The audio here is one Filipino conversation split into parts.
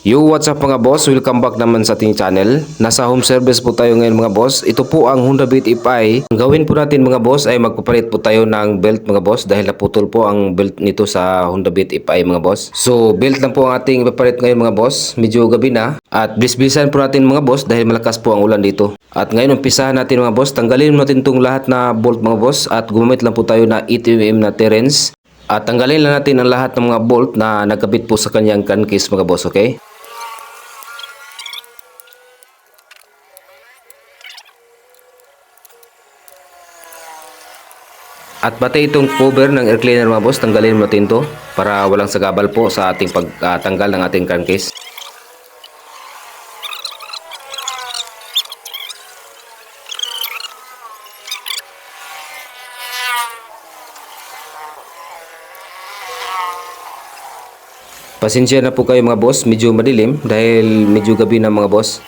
Yo, what's up mga boss? Welcome back naman sa ating channel. Nasa home service po tayo ngayon mga boss. Ito po ang Honda Beat FI. Ang gawin po natin mga boss ay magpapalit po tayo ng belt mga boss dahil naputol po ang belt nito sa Honda Beat FI mga boss. So, belt lang po ang ating ipapalit ngayon mga boss. Medyo gabi na. At bisbisan po natin mga boss dahil malakas po ang ulan dito. At ngayon umpisahan natin mga boss. Tanggalin natin itong lahat na bolt mga boss at gumamit lang po tayo na 8mm na Terence. At tanggalin lang natin ang lahat ng mga bolt na nagkabit po sa kanyang crankcase mga boss, okay? At pati itong cover ng air cleaner mga boss, tanggalin natin to para walang sagabal po sa ating pagtanggal ng ating crankcase. Pasensya na po kayo mga boss, medyo madilim dahil medyo gabi na mga boss.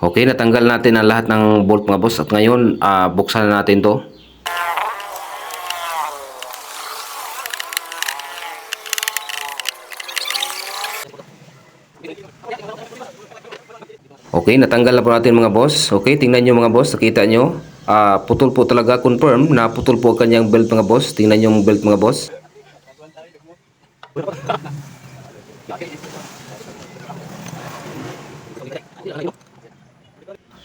Okay, natanggal natin ang lahat ng bolt mga boss at ngayon ah, buksan na natin to. Okay, natanggal na po natin mga boss. Okay, tingnan nyo mga boss, nakita nyo. Ah, putol po talaga, confirm na putol po ang kanyang belt mga boss. Tingnan nyo yung belt mga boss.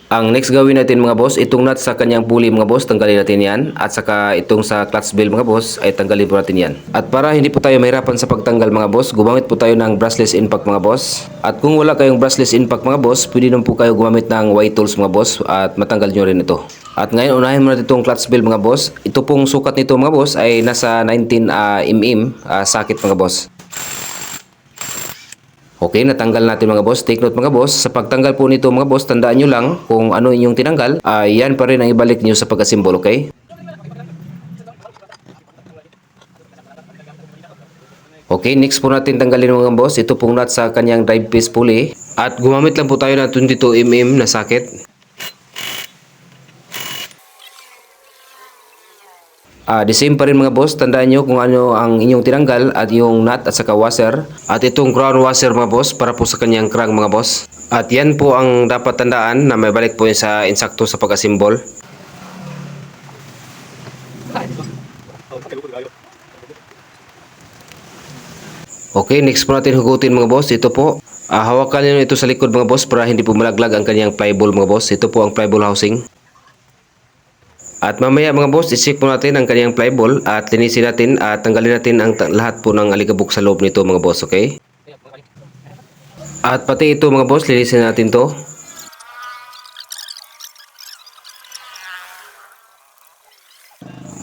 Ang next gawin natin mga boss, itong nut sa kanyang pulley mga boss, tanggalin natin yan. At saka itong sa clutch bell mga boss, ay tanggalin po natin yan. At para hindi po tayo mahirapan sa pagtanggal mga boss, gumamit po tayo ng brushless impact mga boss. At kung wala kayong brushless impact mga boss, pwede naman po kayo gumamit ng white tools mga boss at matanggal nyo rin ito. At ngayon, unahin mo natin itong clutch bell mga boss. Ito pong sukat nito mga boss ay nasa 19 ah, mm ah, sakit mga boss. Okay, natanggal natin mga boss. Take note mga boss, sa pagtanggal po nito mga boss, tandaan nyo lang kung ano inyong tinanggal, ay yan pa rin ang ibalik nyo sa pagkasimbol, okay? Okay, next po natin tanggalin mga boss. Ito pong nut sa kanyang drive piece pulley. At gumamit lang po tayo ng 22mm na socket. Ah, the same pa rin mga boss, tandaan nyo kung ano ang inyong tinanggal at yung nut at saka washer. At itong crown washer mga boss para po sa kanyang crank mga boss. At yan po ang dapat tandaan na may balik po sa insakto sa pagkasimbol. Okay, next po natin hugutin mga boss. Ito po. Ah, hawakan nyo ito sa likod mga boss para hindi po malaglag ang kanyang flyball mga boss. Ito po ang flyball housing. At mamaya mga boss, isik po natin ang kanyang flyball at linisin natin at tanggalin natin ang lahat po ng aligabok sa loob nito mga boss, okay? At pati ito mga boss, linisin natin to.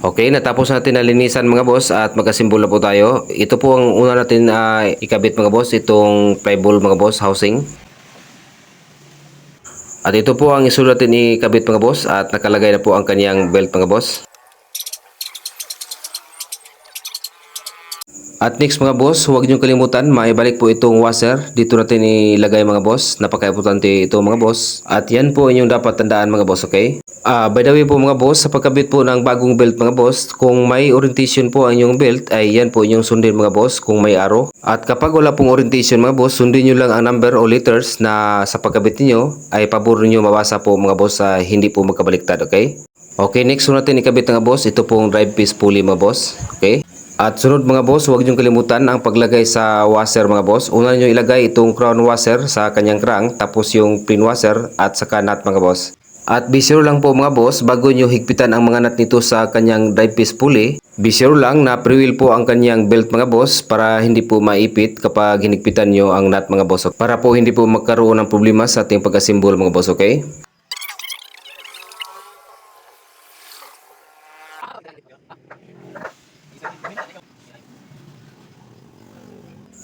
Okay, natapos natin na linisan mga boss at magkasimbol na po tayo. Ito po ang una natin ah, ikabit mga boss, itong flyball mga boss housing. At ito po ang isulat natin ikabit mga boss at nakalagay na po ang kanyang belt mga boss. At next mga boss, huwag niyong kalimutan, maibalik po itong washer. Dito natin ilagay mga boss. Napaka-importante ito mga boss. At yan po inyong dapat tandaan mga boss, okay? Ah, by the way po mga boss, sa pagkabit po ng bagong belt mga boss, kung may orientation po ang inyong belt, ay yan po inyong sundin mga boss kung may arrow. At kapag wala pong orientation mga boss, sundin nyo lang ang number o letters na sa pagkabit niyo ay pabor niyo mabasa po mga boss sa hindi po magkabaliktad, okay? Okay, next po natin ikabit mga boss, ito pong drive piece pulley mga boss, okay? At sunod mga boss, huwag niyong kalimutan ang paglagay sa washer mga boss. Una niyo ilagay itong crown washer sa kanyang crank, tapos yung pin washer at saka nut mga boss. At be sure lang po mga boss, bago niyo higpitan ang mga nut nito sa kanyang drive piece pulley, be sure lang na pre-wheel po ang kanyang belt mga boss para hindi po maipit kapag hinigpitan niyo ang nut mga boss. Para po hindi po magkaroon ng problema sa ating pagkasimbol mga boss, okay?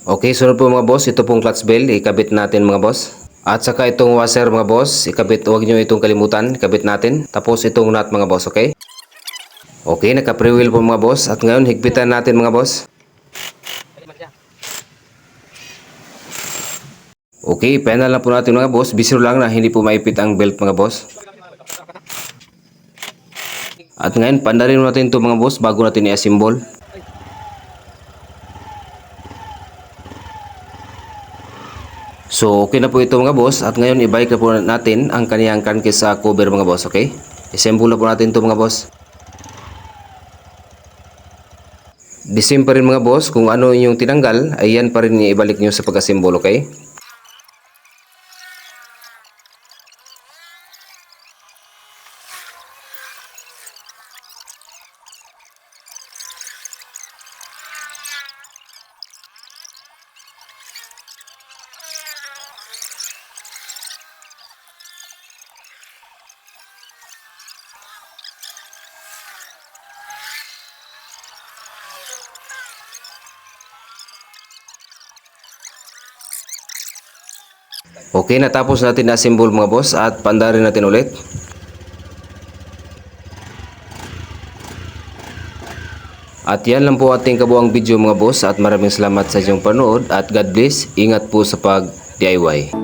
Okay, sunod po mga boss, ito pong clutch bell, ikabit natin mga boss. At saka itong washer mga boss, ikabit, huwag nyo itong kalimutan, ikabit natin. Tapos itong nut mga boss, okay? Okay, naka-pre-wheel po mga boss. At ngayon, higpitan natin mga boss. Okay, final na po natin mga boss. Bisiro lang na hindi po maipit ang belt mga boss. At ngayon, pandarin natin to mga boss bago natin i-assemble. So, okay na po ito mga boss. At ngayon, ibalik na po natin ang kaniyang crankcase sa cover mga boss, okay? Assemble na po natin to mga boss. Pa rin mga boss, kung ano yung tinanggal, ay yan pa rin ibalik nyo sa pag-assemble, okay? Okay, natapos natin na assemble mga boss at pandarin natin ulit. At yan lang po ating kabuang video mga boss at maraming salamat sa inyong panood at God bless. Ingat po sa pag DIY.